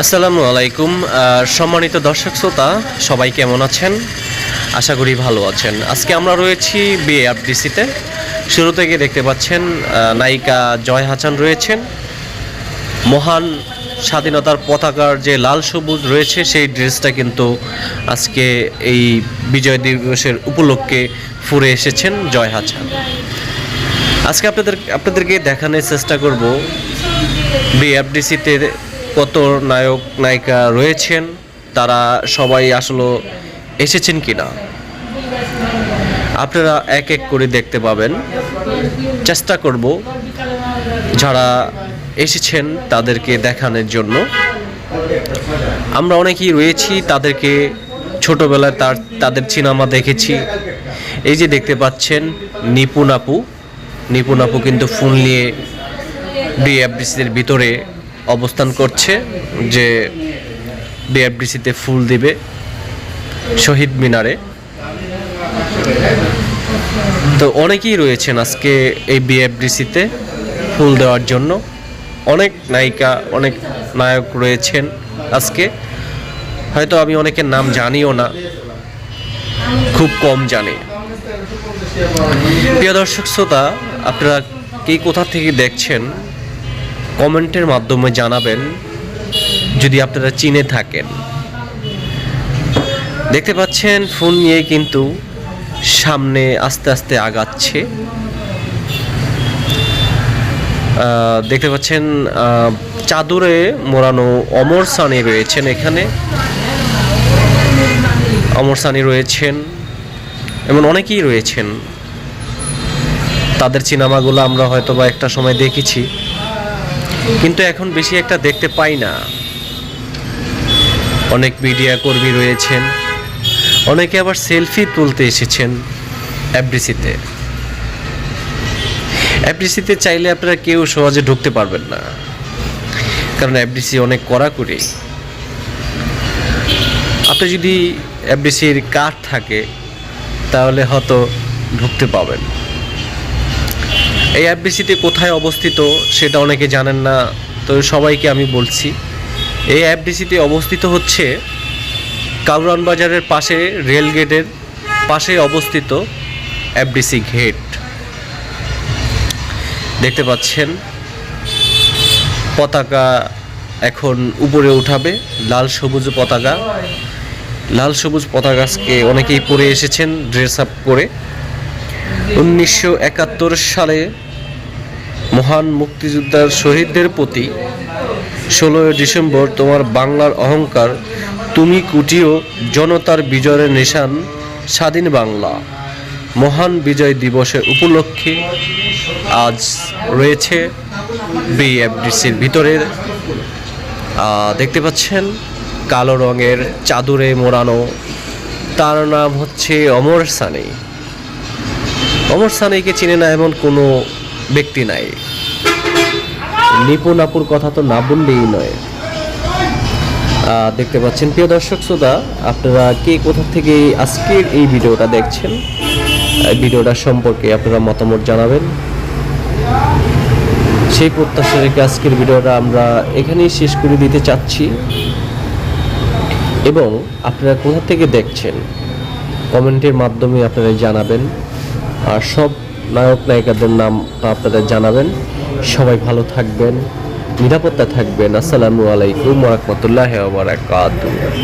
আসসালামু আলাইকুম সম্মানিত দর্শক শ্রোতা, সবাই কেমন আছেন? আশা করি ভালো আছেন। আজকে আমরা রয়েছি বিএফডিসিতে শুরু থেকে দেখতে পাচ্ছেন নায়িকা জয় হাসান রয়েছেন। মহান স্বাধীনতার পতাকার যে লাল সবুজ রয়েছে, সেই ড্রেসটা কিন্তু আজকে এই বিজয় দিবসের উপলক্ষে ফুরে এসেছেন জয় হাসান। আজকে আপনাদের, আপনাদেরকে দেখানোর চেষ্টা করব বিএফডিসিতে কত নায়ক, নায়িকা রয়েছেন, তারা সবাই আসলে এসেছেন কিনা? আপনারা এক এক করে দেখতে পাবেন। চেষ্টা করব যারা এসেছেন তাদেরকে দেখানোর জন্য। আমরা অনেকেই রয়েছি, তাদেরকে ছোটবেলায় তার, তাদের সিনেমা দেখেছি। এই যে দেখতে পাচ্ছেন নিপুণ আপু। নিপুণ আপু কিন্তু ফোন নিয়ে বিএফডিসির ভিতরে অবস্থান করছে যে বিএফডিসিতে ফুল দিবে শহীদ মিনারে। তো অনেকেই রয়েছেন আজকে এই বিএফডিসিতে ফুল দেওয়ার জন্য। অনেক নায়িকা, অনেক নায়ক রয়েছেন আজকে। হয়তো আমি অনেকের নাম জানিও না, খুব কম জানি। প্রিয় দর্শক, শ্রোতা, আপনারা কে কোথা থেকে দেখছেন? কমেন্টের মাধ্যমে জানাবেন যদি আপনারা চিনে থাকেন। দেখতে পাচ্ছেন, ফোন নিয়ে কিন্তু সামনে আস্তে আস্তে আগাচ্ছে। দেখতে পাচ্ছেন চাদরে মোড়ানো অমর সানি রয়েছেন এখানে। অমর সানি রয়েছেন, এমন অনেকেই রয়েছেন। তাদের সিনেমাগুলো আমরা হয়তো বা একটা সময় দেখেছি। কিন্তু এখন বেশি একটা দেখতে পাই না। অনেক মিডিয়া কর্মী রয়েছেন, অনেকে আবার সেলফি তুলতে এসেছেন এফডিসিতে এফডিসিতে চাইলে আপনারা কেউ সহজে ঢুকতে পারবেন না। কারণ এফডিসি অনেক কড়াকড়ি। আপনি যদি এফডিসির কার্ড থাকে, তাহলে হয়তো ঢুকতে পাবেন। এই এফডিসিতে কোথায় অবস্থিত সেটা অনেকে জানেন না, তো সবাইকে আমি বলছি। এই এফডিসিতে অবস্থিত হচ্ছে কালরান বাজারের পাশে রেল গেটের পাশে অবস্থিত এফডিসি গেট। দেখতে পাচ্ছেন, পতাকা এখন উপরে উঠাবে, লাল সবুজ পতাকা। লাল সবুজ পতাকাকে অনেকেই পরে এসেছেন ড্রেস আপ করে। উনিশশো একাত্তর সালে মহান মুক্তিযোদ্ধার শহীদদের প্রতি ষোলোই ডিসেম্বর তোমার বাংলার অহংকার, তুমি কুটিও জনতার বিজয়ের নিশান, স্বাধীন বাংলা। মহান বিজয় দিবসের উপলক্ষে আজ রয়েছে বিএফডিসির ভিতরে। দেখতে পাচ্ছেন, কালো রঙের চাদরে মোড়ানো, তার নাম হচ্ছে অমর সানি। অমর সানিকে চিনে না এমন কোনো ব্যক্তি নাই। নিপুণ আপুর কথা তো না বললেই নয়। দেখতে পাচ্ছেন, প্রিয় দর্শক শ্রোতা, আপনারা কে কোথা থেকে আজকের এই ভিডিওটা দেখছেন? ভিডিওটা সম্পর্কে আপনারা মতামত জানাবেন। সেই প্রত্যাশা রেখে আজকের ভিডিওটা আমরা এখানেই শেষ করে দিতে চাচ্ছি। এবং আপনারা কোথা থেকে দেখছেন, কমেন্টের মাধ্যমে আপনারা জানাবেন। আর সব নায়ক নায়িকাদের নাম আপনারা জানাবেন। সবাই ভালো থাকবেন নিরাপত্তা থাকবেন। আসসালামু আলাইকুম রহমতুল্লাহ